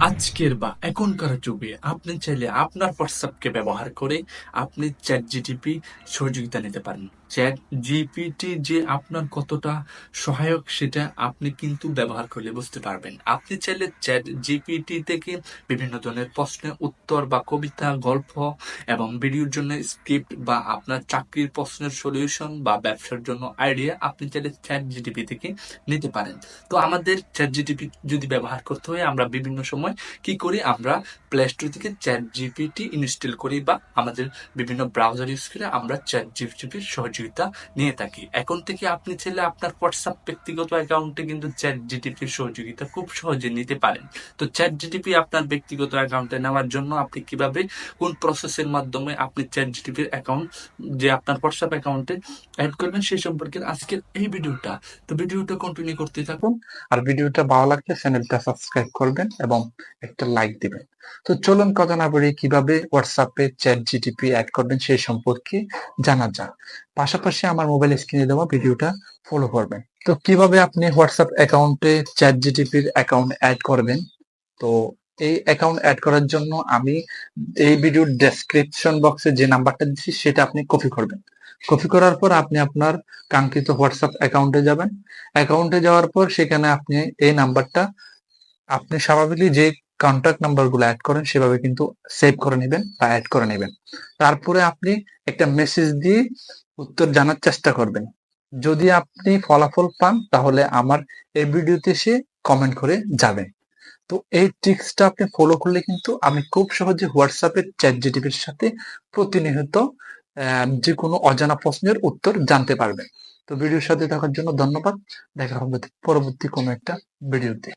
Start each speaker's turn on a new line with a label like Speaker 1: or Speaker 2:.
Speaker 1: আজকের বা এখনকার যুগে আপনি চাইলে আপনার হোয়াটসঅ্যাপকে ব্যবহার করে আপনি চ্যাট জিটিপি সহযোগিতা নিতে পারেন। চ্যাট জিপিটি যে আপনার কতটা সহায়ক সেটা আপনি কিন্তু ব্যবহার করলে বুঝতে পারবেন। আপনি চাইলে চ্যাট জিপিটি থেকে বিভিন্ন ধরনের প্রশ্নের উত্তর বা কবিতা, গল্প এবং ভিডিওর জন্য স্ক্রিপ্ট বা আপনার চাকরির প্রশ্নের সলিউশন বা ব্যবসার জন্য আইডিয়া আপনি চাইলে চ্যাট জিটিপি থেকে নিতে পারেন। তো আমাদের চ্যাট জিটিপি যদি ব্যবহার করতে হয়, আমরা বিভিন্ন সময় কি করি? আমরা প্লে স্টোর থেকে চ্যাট জিপিটি ইনস্টল করি বা আমাদের বিভিন্ন ব্রাউজার ইউজ করে আমরা চ্যাট জিপিটির সহযোগিতা নিয়ে থাকি। এখন থেকে আপনি চাইলে আপনার হোয়াটসঅ্যাপ ব্যক্তিগত অ্যাকাউন্টে কিন্তু চ্যাট জিটিপির সহযোগিতা খুব সহজে নিতে পারেন। তো চ্যাট জিটিপি আপনার ব্যক্তিগত অ্যাকাউন্টে নেওয়ার জন্য আপনি কীভাবে, কোন প্রসেসের মাধ্যমে আপনি চ্যাট জিটিপির অ্যাকাউন্ট যে আপনার হোয়াটসঅ্যাপ অ্যাকাউন্টে অ্যাড করবেন সেই সম্পর্কে আজকের এই ভিডিওটা। তো ভিডিওটা কন্টিনিউ করতে থাকুন।
Speaker 2: আর ভিডিওটা ভালো লাগলে চ্যানেলটা সাবস্ক্রাইব করবেন এবং একটা লাইক দিবেন। তো চলুন কথা না বলি কীভাবে হোয়াটসঅ্যাপে চ্যাট জিটিপি অ্যাড করবেন সেই সম্পর্কে জানা যাক। পাশাপাশি আমার মোবাইল স্ক্রিনে দেওয়া ভিডিওটা ফলো করবেন। তো কীভাবে আপনি হোয়াটসঅ্যাপ অ্যাকাউন্টে চ্যাট জিটিপির অ্যাকাউন্ট অ্যাড করবেন? তো এই অ্যাকাউন্ট অ্যাড করার জন্য আমি এই ভিডিওর ডেসক্রিপশন বক্সে যে নাম্বারটা দিচ্ছি, সেটা আপনি কপি করবেন। কপি করার পর আপনি আপনার কাঙ্ক্ষিত হোয়াটসঅ্যাপ অ্যাকাউন্টে যাবেন। অ্যাকাউন্টে যাওয়ার পর সেখানে আপনি এই নাম্বারটা আপনি স্বাভাবিকই যে কন্ট্যাক্ট নাম্বারগুলো অ্যাড করেন, সেভাবে কিন্তু সেভ করে নেবেন বা অ্যাড করে নেবেন। তারপরে আপনি একটা মেসেজ দিয়ে উত্তর জানার চেষ্টা করবেন। যদি আপনি ফলাফল পান, তাহলে আমার এই ভিডিওতে সে কমেন্ট করে যাবেন তো এই ট্রিক্সটা আপনি ফলো করলে কিন্তু আমি খুব সহজে হোয়াটসঅ্যাপে চ্যাট জিটিপির সাথে প্রতিনিয়ত যে কোনো অজানা প্রশ্নের উত্তর জানতে পারবেন। তো ভিডিওর সাথে থাকার জন্য ধন্যবাদ। দেখা হবে পরবর্তী কোনো একটা ভিডিওতে।